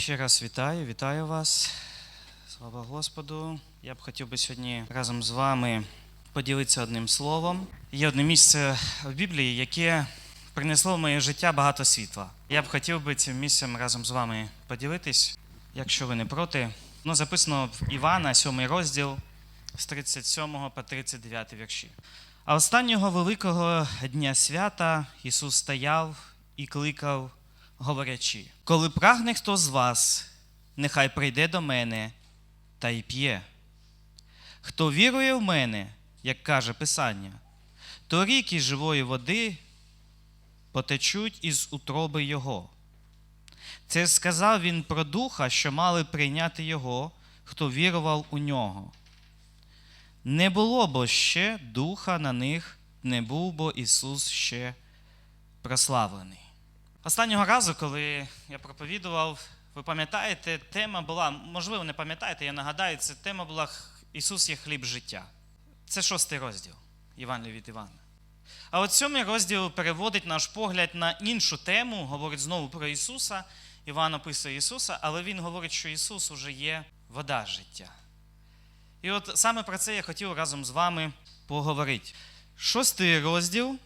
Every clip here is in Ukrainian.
Ще раз вітаю, вітаю вас. Слава Господу. Я б хотів би сьогодні разом з вами поділитися одним словом. Є одне місце в Біблії, яке принесло в моє життя багато світла. Я б хотів би цим місцем разом з вами поділитись, якщо ви не проти. Воно записано в Івана, 7 розділ з 37 по 39 вірші. А останнього великого дня свята Ісус стояв і кликав, говорячи: Коли прагне хто з вас, нехай прийде до мене та й п'є. Хто вірує в мене, як каже Писання, то ріки живої води потечуть із утроби Його. Це сказав він про духа, що мали прийняти Його, хто вірував у нього. Не було бо ще духа на них, не був бо Ісус ще прославлений. Останнього разу, коли я проповідував, ви пам'ятаєте, тема була, можливо, не пам'ятаєте, я нагадаю, це тема була Ісус є хліб життя. Це шостий розділ Євангелія від Івана. А от сьомий розділ переводить наш погляд на іншу тему, говорить знову про Ісуса. Іван описує Ісуса, але він говорить, що Ісус уже є вода життя. І от саме про це я хотів разом з вами поговорити. Шостий розділ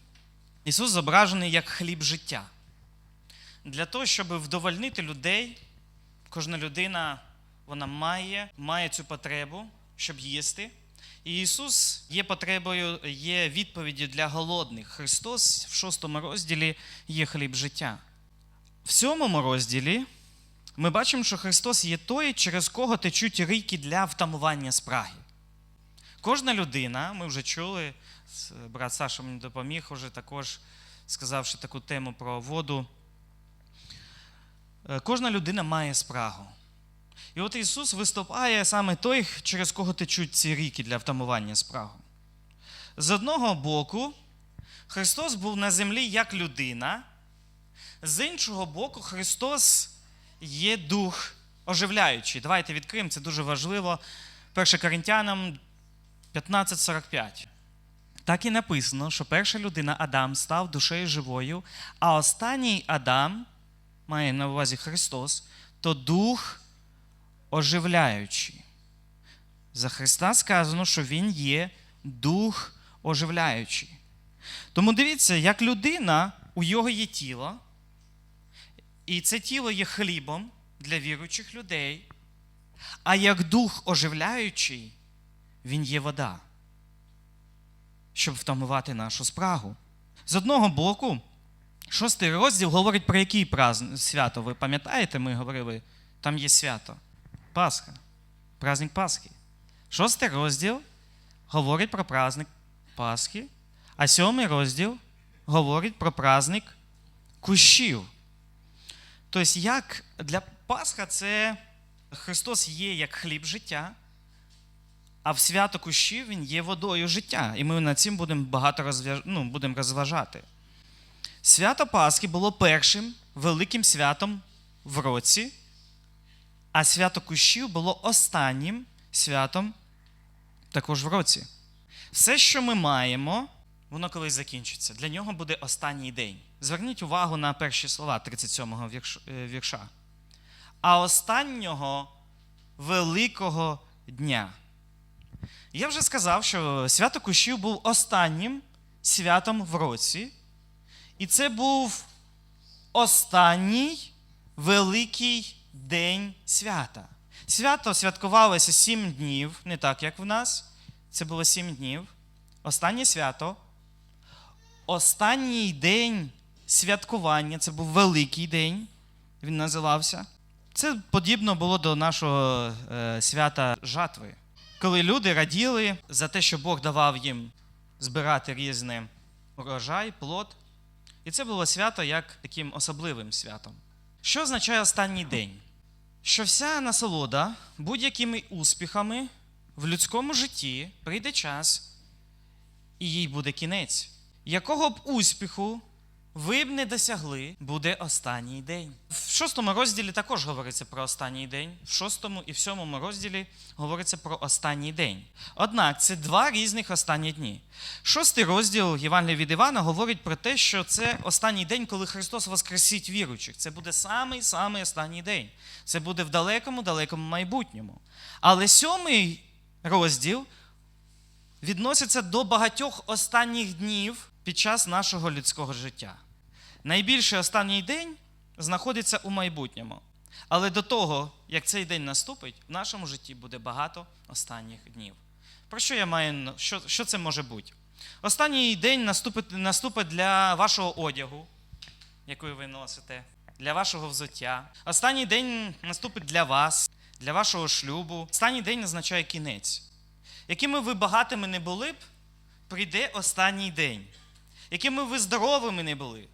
Ісус зображений як хліб життя. Для того, щоб вдовольнити людей, кожна людина вона має, має цю потребу, щоб їсти. І Ісус є потребою, є відповіддю для голодних. Христос в шостому розділі є хліб життя. В сьомому розділі ми бачимо, що Христос є той, через кого течуть ріки для втамування спраги. Кожна людина, ми вже чули, брат Саша мені допоміг уже також, сказавши таку тему про воду. Е, Кожна людина має спрагу. І от Ісус виступає саме той, через кого течуть ці ріки для втамування спрагу. З одного боку, Христос був на землі як людина, з іншого боку, Христос є дух оживляючий. Давайте відкриємо, це дуже важливо. 1 Коринтянам 15.45. Так і написано, що перша людина Адам став душею живою, а останній Адам, має на увазі Христос, то дух оживляючий. За Христа сказано, що Він є дух оживляючий. Тому дивіться, як людина, у його є тіло, і це тіло є хлібом для віруючих людей, а як дух оживляючий, він є вода, щоб втамувати нашу спрагу. З одного боку, шостий розділ говорить про який празн... свято. Ви пам'ятаєте, ми говорили, там є свято. Пасха. Праздник Пасхи. Шостий розділ говорить про праздник Пасхи, а сьомий розділ говорить про праздник кущів. Тобто, як для Пасха це Христос є як хліб життя, а в свято кущів Він є водою життя. І ми над цим будемо багато розв'яж... ну, будемо розважати. Свято Пасхи було першим великим святом в році, а свято кущів було останнім святом також в році. Все, що ми маємо, воно колись закінчиться. Для нього буде останній день. Зверніть увагу на перші слова 37-го е, вірша. А останнього великого дня. Я вже сказав, що свято кущів був останнім святом в році. І це був останній великий день свята. Свято святкувалося сім днів, не так, як в нас. Це було сім днів. Останнє свято. Останній день святкування це був великий день, він називався. Це подібно було до нашого е, свята жатви, коли люди раділи за те, що Бог давав їм збирати різний урожай, плод. І це було свято як таким особливим святом. Що означає останній день? Що вся насолода будь-якими успіхами в людському житті прийде час, і їй буде кінець. Якого б успіху ви б не досягли, буде останній день. В шостому розділі також говориться про останній день. В шостому і в сьомому розділі говориться про останній день. Однак це два різних останні дні. Шостий розділ Євангелія від Івана говорить про те, що це останній день, коли Христос воскресить віруючих. Це буде самий самий останній день. Це буде в далекому, далекому майбутньому. Але сьомий розділ відноситься до багатьох останніх днів під час нашого людського життя. Найбільший останній день знаходиться у майбутньому. Але до того, як цей день наступить, в нашому житті буде багато останніх днів. Про що я маю? Що, що це може бути? Останній день наступить, наступить для вашого одягу, який ви носите, для вашого взуття. Останній день наступить для вас, для вашого шлюбу. Останній день означає кінець. Якими ви багатими не були б, прийде останній день. Якими ви здоровими не були,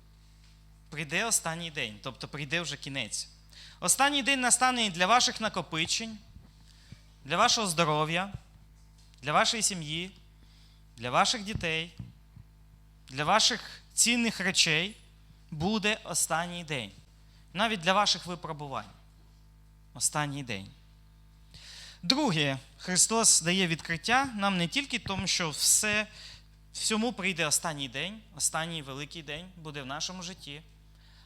прийде останній день, тобто прийде вже кінець. Останній день настане для ваших накопичень, для вашого здоров'я, для вашої сім'ї, для ваших дітей, для ваших цінних речей буде останній день. Навіть для ваших випробувань. Останній день. Друге, Христос дає відкриття нам не тільки тому, що все, всьому прийде останній день, останній великий день буде в нашому житті.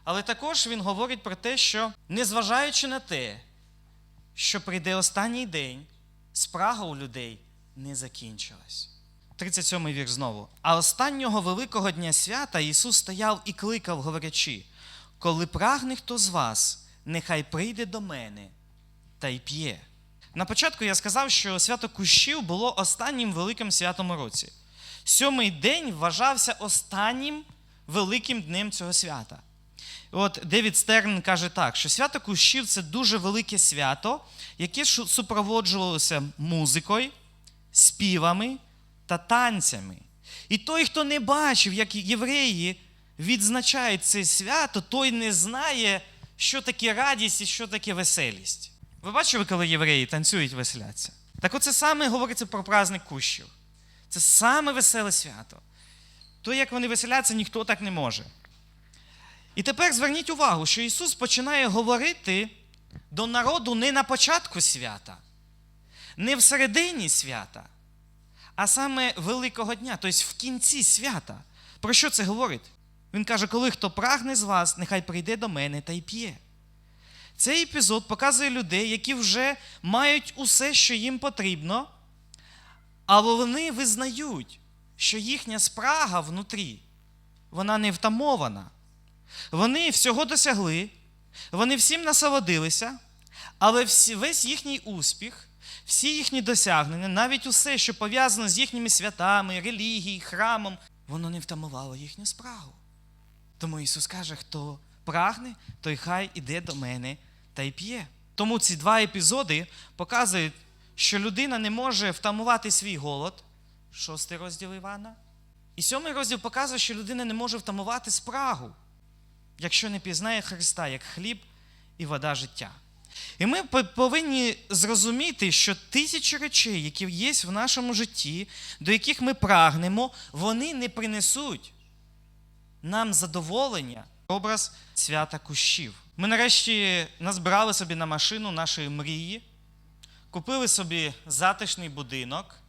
Але також Він говорить про те, що незважаючи на те, що прийде останній день, спрага у людей не закінчилась. 37 вірш знову. А останнього великого дня свята Ісус стояв і кликав, говорячи: коли прагне хто з вас, нехай прийде до мене та й п'є. На початку я сказав, що свято Кущів було останнім великим святом у році. Сьомий день вважався останнім великим днем цього свята. От Девід Стерн каже так, що свято Кущів це дуже велике свято, яке супроводжувалося музикою, співами та танцями. І той, хто не бачив, як євреї відзначають це свято, той не знає, що таке радість і що таке веселість. Ви бачили, коли євреї танцюють, веселяться? Так оце саме говориться про праздник кущів. Це саме веселе свято. То, як вони веселяться, ніхто так не може. І тепер зверніть увагу, що Ісус починає говорити до народу не на початку свята, не в середині свята, а саме Великого дня, тобто в кінці свята. Про що це говорить? Він каже, коли хто прагне з вас, нехай прийде до мене та й п'є. Цей епізод показує людей, які вже мають усе, що їм потрібно, але вони визнають, що їхня спрага внутрі, вона не втамована. Вони всього досягли, вони всім насолодилися, але весь їхній успіх, всі їхні досягнення, навіть усе, що пов'язано з їхніми святами, релігією, храмом, воно не втамувало їхню спрагу. Тому Ісус каже, хто прагне, той хай іде до мене та й п'є. Тому ці два епізоди показують, що людина не може втамувати свій голод, шостий розділ Івана. І сьомий розділ показує, що людина не може втамувати спрагу, якщо не пізнає Христа як хліб і вода життя. І ми повинні зрозуміти, що тисячі речей, які є в нашому житті, до яких ми прагнемо, вони не принесуть нам задоволення, образ свята кущів. Ми нарешті назбирали собі на машину нашої мрії, купили собі затишний будинок.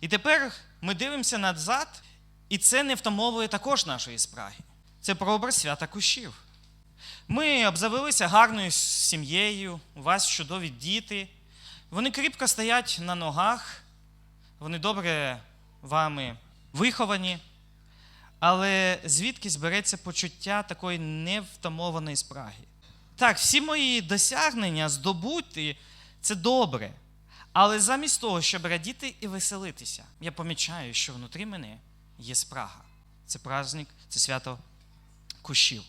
І тепер ми дивимося назад, і це не втамовує також нашої спраги. Це прообраз свята кущів. Ми обзавелися гарною сім'єю, у вас чудові діти. Вони кріпко стоять на ногах, вони добре вами виховані. Але звідки збереться почуття такої невтамованої спраги? Так, всі мої досягнення, здобути це добре. Але замість того, щоб радіти і веселитися, я помічаю, що внутрі мене є спрага. Це праздник, це свято кущів.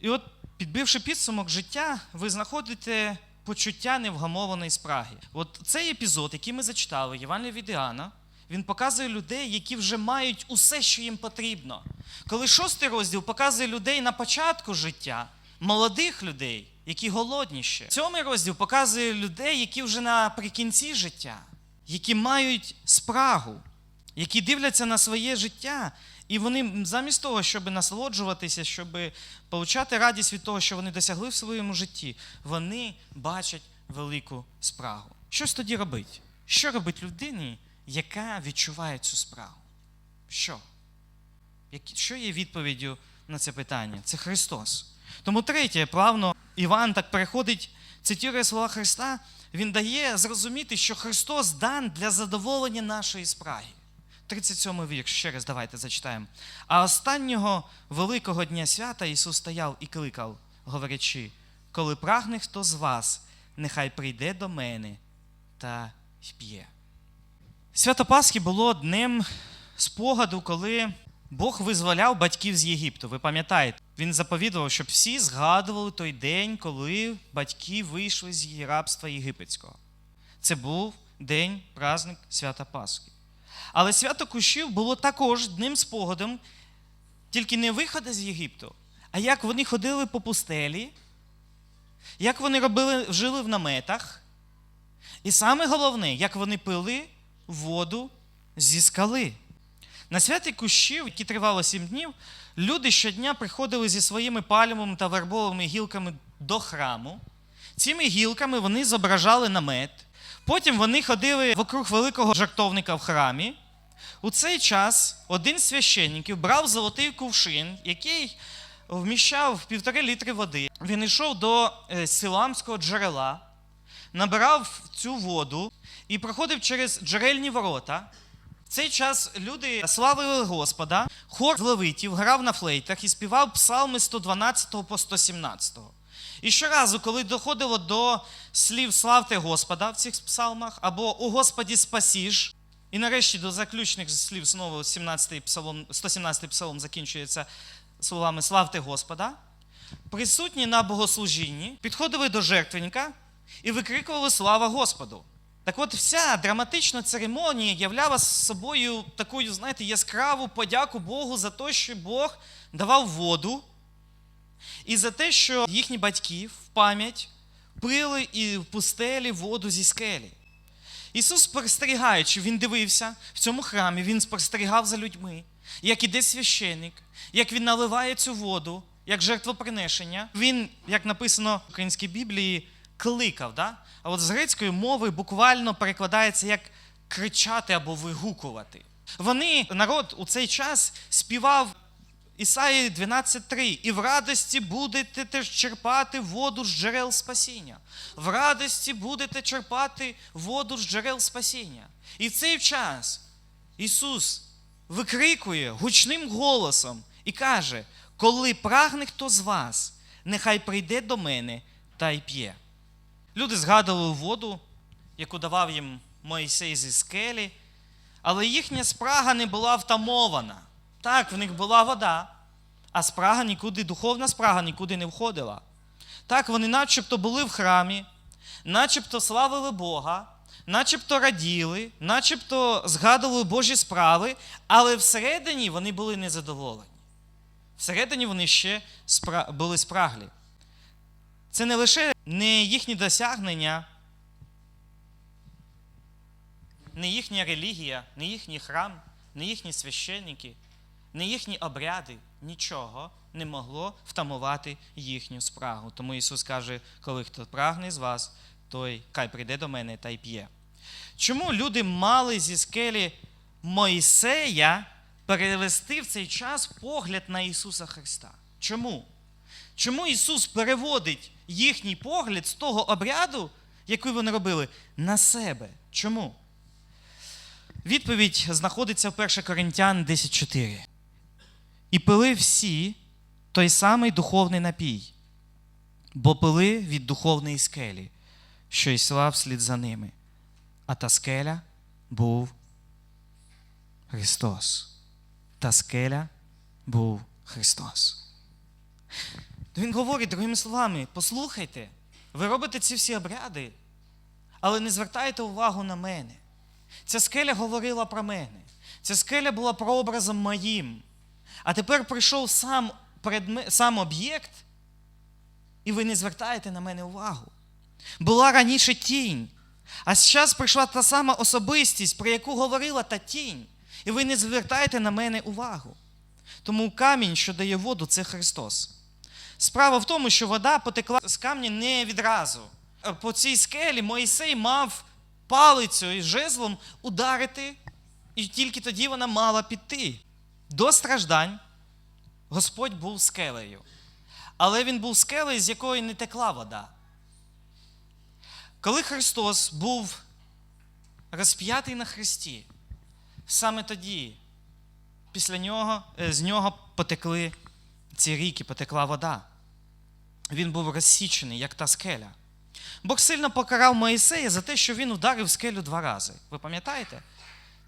І от, підбивши підсумок життя, ви знаходите почуття невгамованої спраги. От цей епізод, який ми зачитали, Євангелія від Іоанна, він показує людей, які вже мають усе, що їм потрібно. Коли шостий розділ показує людей на початку життя, молодих людей, які голодні ще. Сьомий розділ показує людей, які вже наприкінці життя, які мають спрагу, які дивляться на своє життя І вони замість того, щоб насолоджуватися, щоб получати радість від того, що вони досягли в своєму житті, вони бачать велику спрагу. Щось тоді робить? Що робить людині, яка відчуває цю спрагу? Що? Що є відповіддю на це питання? Це Христос. Тому третє, плавно Іван так переходить, цитує слова Христа, він дає зрозуміти, що Христос дан для задоволення нашої спраги. 37 вірш, ще раз давайте зачитаємо. А останнього великого дня свята Ісус стояв і кликав, говорячи: коли прагне хто з вас, нехай прийде до мене та п'є. Свято Пасхи було днем спогаду, коли Бог визволяв батьків з Єгипту. Ви пам'ятаєте, він заповідував, щоб всі згадували той день, коли батьки вийшли з рабства єгипетського. Це був день, праздник свята Пасхи. Але свято Кущів було також днем спогадом, тільки не виходу з Єгипту, а як вони ходили по пустелі, як вони робили, жили в наметах. І саме головне, як вони пили воду зі скали. На святі кущів, які тривало сім днів, люди щодня приходили зі своїми пальмовими та вербовими гілками до храму. Цими гілками вони зображали намет. Потім вони ходили вокруг великого жартовника в храмі. У цей час один з священників брав золотий кувшин, який вміщав півтори літри води. Він йшов до е, силамського джерела, набирав цю воду і проходив через джерельні ворота. В цей час люди славили Господа, хор з левитів грав на флейтах і співав псалми 112 по 117. І щоразу, коли доходило до слів Славте Господа в цих псалмах, або У Господі спасіш, і нарешті до заключних слів знову 17 псалом, 117 псалом закінчується словами Славте Господа, присутні на богослужінні підходили до жертвенника і викрикували Слава Господу. Так от вся драматична церемонія являла собою таку, знаєте, яскраву подяку Богу за те, що Бог давав воду, і за те, що їхні батьки в пам'ять пили і в пустелі воду зі скелі. Ісус, спостерігаючи, Він дивився в цьому храмі, Він спостерігав за людьми, як іде священник, як він наливає цю воду, як жертвоприношення. Він, як написано в українській Біблії, кликав. Да? А от з грецької мови буквально перекладається як кричати або вигукувати. Вони, народ у цей час співав Ісаї 12.3. І в радості будете черпати воду з джерел спасіння. В радості будете черпати воду з джерел спасіння. І в цей час Ісус викрикує гучним голосом і каже: коли прагне хто з вас, нехай прийде до мене та й п'є. Люди згадували воду, яку давав їм Моїсей зі скелі, але їхня спрага не була втамована. Так, в них була вода, а спрага нікуди, духовна спрага нікуди не входила. Так, вони начебто були в храмі, начебто славили Бога, начебто раділи, начебто згадували Божі справи, але всередині вони були незадоволені. Всередині вони ще були спраглі. Це не лише не їхні досягнення, не їхня релігія, не їхній храм, не їхні священники, не їхні обряди, нічого не могло втамувати їхню спрагу. Тому Ісус каже, коли хто прагне з вас, той хай прийде до мене та й п'є. Чому люди мали зі скелі Моїсея перевести в цей час погляд на Ісуса Христа? Чому? Чому Ісус переводить їхній погляд з того обряду, який вони робили, на себе? Чому? Відповідь знаходиться в 1 Коринтян 10.4. І пили всі той самий духовний напій, бо пили від духовної скелі, що йшла вслід за ними. А та скеля був Христос. Та скеля був Христос. Він говорить другими словами: послухайте, ви робите ці всі обряди, але не звертайте увагу на мене. Ця скеля говорила про мене. Ця скеля була прообразом моїм. А тепер прийшов сам, предме... сам об'єкт, і ви не звертаєте на мене увагу. Була раніше тінь, а зараз прийшла та сама особистість, про яку говорила та тінь, і ви не звертаєте на мене увагу. Тому камінь, що дає воду, це Христос. Справа в тому, що вода потекла з камня не відразу. По цій скелі Моїсей мав палицю і жезлом ударити, і тільки тоді вона мала піти. До страждань Господь був скелею. Але він був скелею, з якої не текла вода. Коли Христос був розп'ятий на хресті, саме тоді, після нього, е, з нього потекли ці ріки, потекла вода. Він був розсічений, як та скеля. Бог сильно покарав Моїсея за те, що він ударив скелю два рази. Ви пам'ятаєте?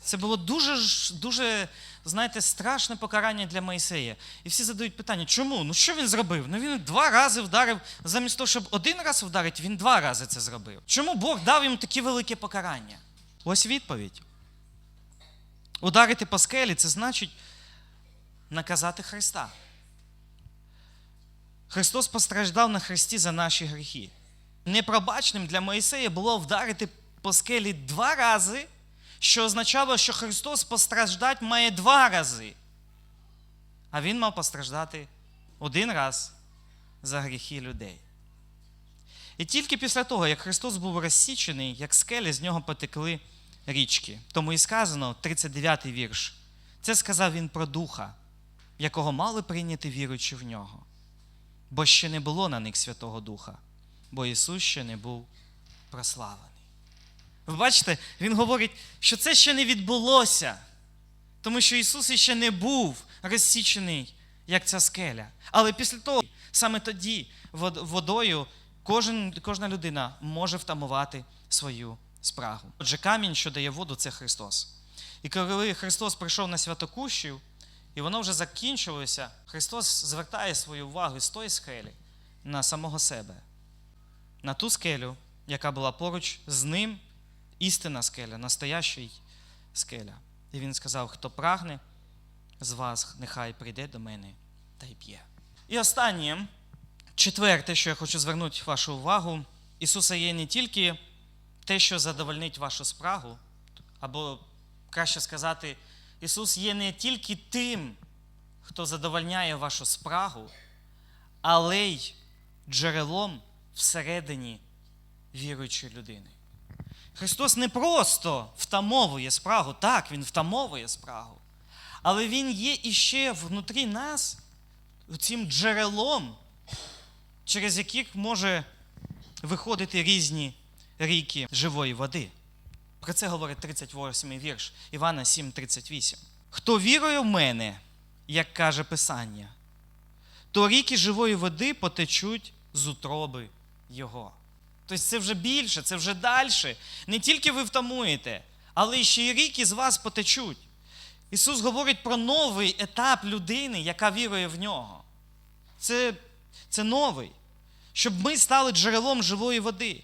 Це було дуже, дуже, знаєте, страшне покарання для Моїсея. І всі задають питання, чому? Ну що він зробив? Ну він два рази вдарив, замість того, щоб один раз вдарити, він два рази це зробив. Чому Бог дав йому таке велике покарання? Ось відповідь. Ударити по скелі це значить наказати Христа. Христос постраждав на хресті за наші гріхи. Непробачним для Моїсея було вдарити по скелі два рази, що означало, що Христос постраждати має два рази. А Він мав постраждати один раз за гріхи людей. І тільки після того, як Христос був розсічений, як скелі, з нього потекли річки. Тому і сказано, 39-й вірш. Це сказав він про духа, якого мали прийняти віруючи в нього. Бо ще не було на них Святого Духа, бо Ісус ще не був прославлений. Ви бачите, Він говорить, що це ще не відбулося, тому що Ісус ще не був розсічений, як ця скеля. Але після того, саме тоді, водою, кожен, кожна людина може втамувати свою спрагу. Отже, камінь, що дає воду, це Христос. І коли Христос прийшов на святокущів, і воно вже закінчилося, Христос звертає свою увагу з тої скелі на самого себе, на ту скелю, яка була поруч з ним, істинна скеля, настоящий скеля. І він сказав: хто прагне з вас, нехай прийде до мене та й п'є. І останнє, четверте, що я хочу звернути вашу увагу, Ісуса є не тільки те, що задовольнить вашу спрагу, або краще сказати, Ісус є не тільки тим, хто задовольняє вашу спрагу, але й джерелом всередині віруючої людини. Христос не просто втамовує спрагу, так, Він втамовує спрагу, але Він є іще внутрі нас цим джерелом, через яких може виходити різні ріки живої води. Про це говорить 38 й вірш Івана 7:38. Хто вірує в мене, як каже Писання, то ріки живої води потечуть з утроби Його. Тобто це вже більше, це вже далі. Не тільки ви втамуєте, але ще й ріки з вас потечуть. Ісус говорить про новий етап людини, яка вірує в нього. Це, це новий. Щоб ми стали джерелом живої води.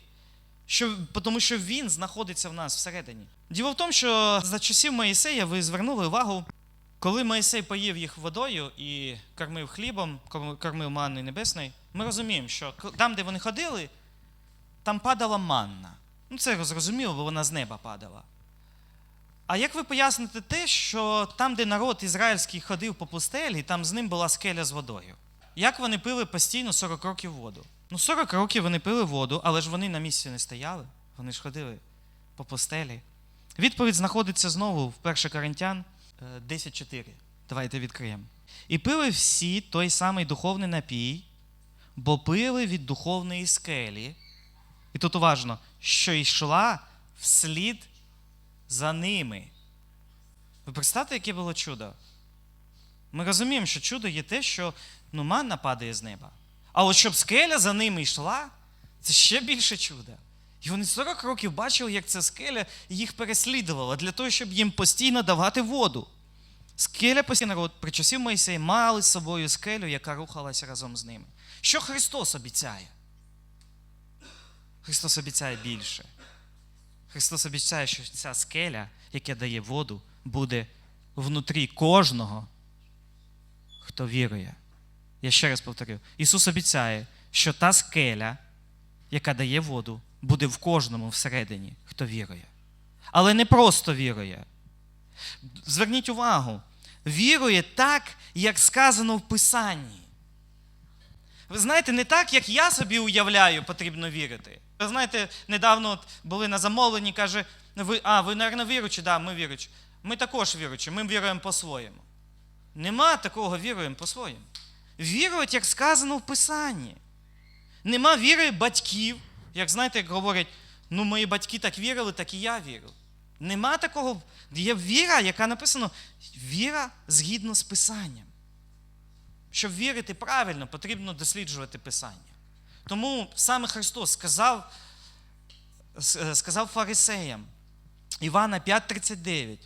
Що, тому що він знаходиться в нас всередині. Діло в тому, що за часів Моїсея ви звернули увагу, коли Моїсей поїв їх водою і кормив хлібом, кормив манною небесною, ми розуміємо, що там, де вони ходили, там падала манна. Ну, це зрозуміло, бо вона з неба падала. А як ви поясните те, що там, де народ ізраїльський ходив по пустелі, там з ним була скеля з водою? Як вони пили постійно 40 років воду? Ну, 40 років вони пили воду, але ж вони на місці не стояли, вони ж ходили по пустелі. Відповідь знаходиться знову в 1 Коринтян е, 10.4. Давайте відкриємо. І пили всі той самий духовний напій, бо пили від духовної скелі. І тут уважно, що йшла вслід за ними. Ви представте, яке було чудо? Ми розуміємо, що чудо є те, що ну, манна падає з неба. А от щоб скеля за ними йшла, це ще більше чудо. І вони 40 років бачили, як ця скеля їх переслідувала для того, щоб їм постійно давати воду. Скеля постійно при часів Моїсея мали з собою скелю, яка рухалася разом з ними. Що Христос обіцяє? Христос обіцяє більше. Христос обіцяє, що ця скеля, яка дає воду, буде внутрі кожного, хто вірує. Я ще раз повторю: Ісус обіцяє, що та скеля, яка дає воду, буде в кожному всередині, хто вірує. Але не просто вірує. Зверніть увагу, вірує так, як сказано в Писанні. Ви знаєте, не так, як я собі уявляю, потрібно вірити. Ви знаєте, недавно були на замовленні, каже, ви, а, ви, мабуть, віручі? Да, ми віручі. Ми також віручі, ми віруємо по-своєму. Нема такого віруємо по-своєму. Вірують, як сказано в Писанні. Нема віри батьків, як знаєте, як говорять, ну мої батьки так вірили, так і я вірю. Нема такого. Є віра, яка написано, віра згідно з Писанням. Щоб вірити правильно, потрібно досліджувати Писання. Тому саме Христос сказав, сказав фарисеям, Івана 5:39,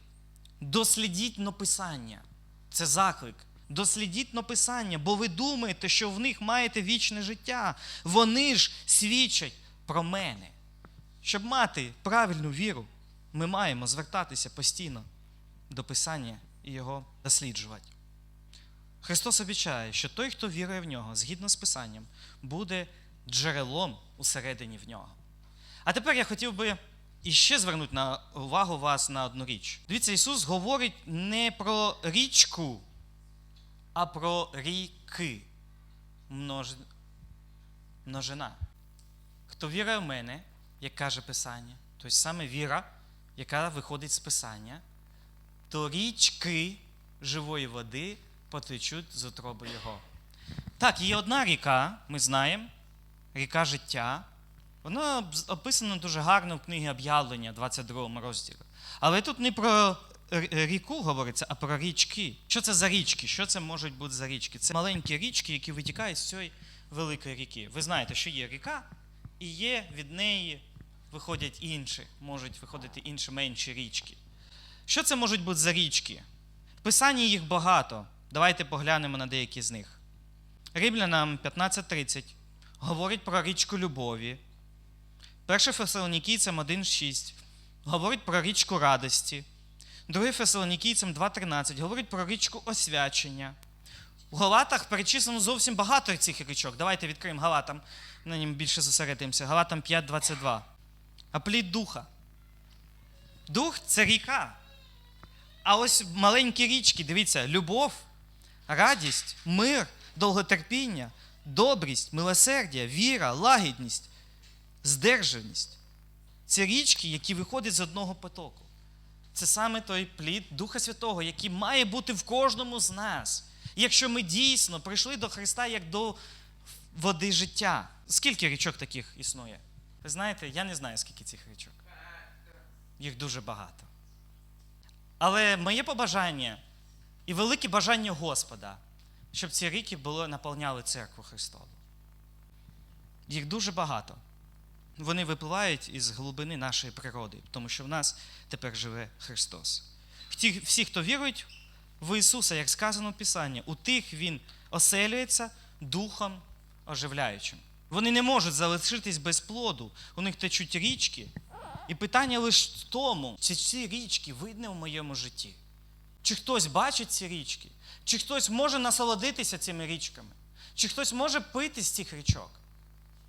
дослідіть но Писання. Це заклик. Дослідіть но Писання, бо ви думаєте, що в них маєте вічне життя. Вони ж свідчать про мене. Щоб мати правильну віру, ми маємо звертатися постійно до Писання і його досліджувати. Христос обіцяє, що той, хто вірує в нього, згідно з Писанням, буде джерелом усередині в нього. А тепер я хотів би іще звернути на увагу вас на одну річ. Дивіться, Ісус говорить не про річку, а про ріки. Множ... Множина. Хто вірує в мене, як каже Писання, тобто саме віра, яка виходить з Писання, то річки живої води потечуть з утроби Його. Так, є одна ріка, ми знаємо, ріка життя. Вона бз- описана дуже гарно в книгі об'явлення, 22 розділі. Але тут не про ріку говориться, а про річки. Що це за річки? Що це можуть бути за річки? Це маленькі річки, які витікають з цієї великої ріки. Ви знаєте, що є ріка, і є від неї виходять інші, можуть виходити інші менші річки. Що це можуть бути за річки? В Писанні їх багато. Давайте поглянемо на деякі з них. Римлянам 15.30 говорить про річку любові. 1 Фесалонікійцям 1.6 говорить про річку радості. 2 Фесалонікійцям 2.13 говорить про річку освячення. У Галатах перечислено зовсім багато цих річок. Давайте відкриємо Галатам, на ньому більше зосередимося. Галатам 5.22. А плід духа. Дух це ріка. А ось маленькі річки, дивіться, любов, радість, мир, довготерпіння, добрість, милосердя, віра, лагідність, здержаність. Це річки, які виходять з одного потоку. Це саме той плід Духа Святого, який має бути в кожному з нас. Якщо ми дійсно прийшли до Христа як до води життя. Скільки річок таких існує? Ви знаєте, я не знаю, скільки цих річок. Їх дуже багато. Але моє побажання і велике бажання Господа, щоб ці ріки були, наповняли церкву Христову. Їх дуже багато. Вони випливають із глибини нашої природи, тому що в нас тепер живе Христос. Всі, хто вірують в Ісуса, як сказано в Писанні, у тих Він оселюється Духом оживляючим. Вони не можуть залишитись без плоду. У них течуть річки. І питання лише в тому, чи ці річки видні в моєму житті. Чи хтось бачить ці річки? Чи хтось може насолодитися цими річками? Чи хтось може пити з цих річок?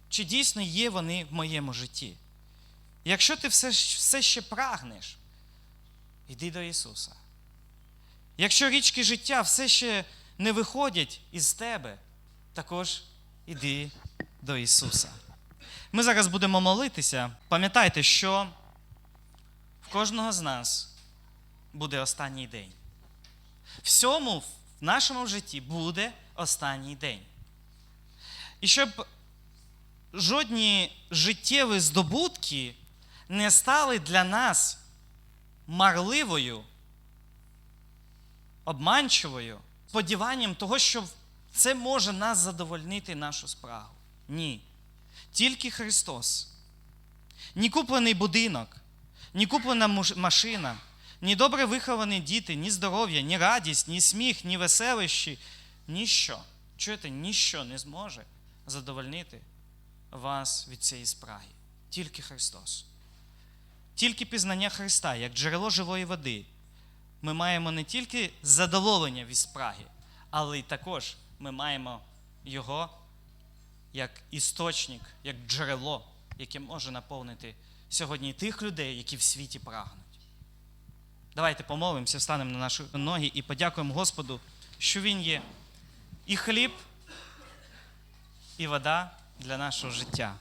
Чи дійсно є вони в моєму житті? Якщо ти все, все ще прагнеш, йди до Ісуса. Якщо річки життя все ще не виходять із тебе, також іди до Ісуса. Ми зараз будемо молитися. Пам'ятайте, що в кожного з нас буде останній день. Всьому в нашому житті буде останній день. І щоб жодні життєві здобутки не стали для нас марливою, обманчивою, сподіванням того, що це може нас задовольнити нашу спрагу. Ні. Тільки Христос. Ні куплений будинок, ні куплена машина, ні добре виховані діти, ні здоров'я, ні радість, ні сміх, ні веселищі, ніщо. Чуєте, ніщо не зможе задовольнити вас від цієї спраги. Тільки Христос. Тільки пізнання Христа, як джерело живої води, ми маємо не тільки задоволення від спраги, але й також ми маємо Його як істочник, як джерело, яке може наповнити сьогодні тих людей, які в світі прагнуть. Давайте помолимося, встанемо на наші ноги і подякуємо Господу, що Він є і хліб, і вода для нашого життя.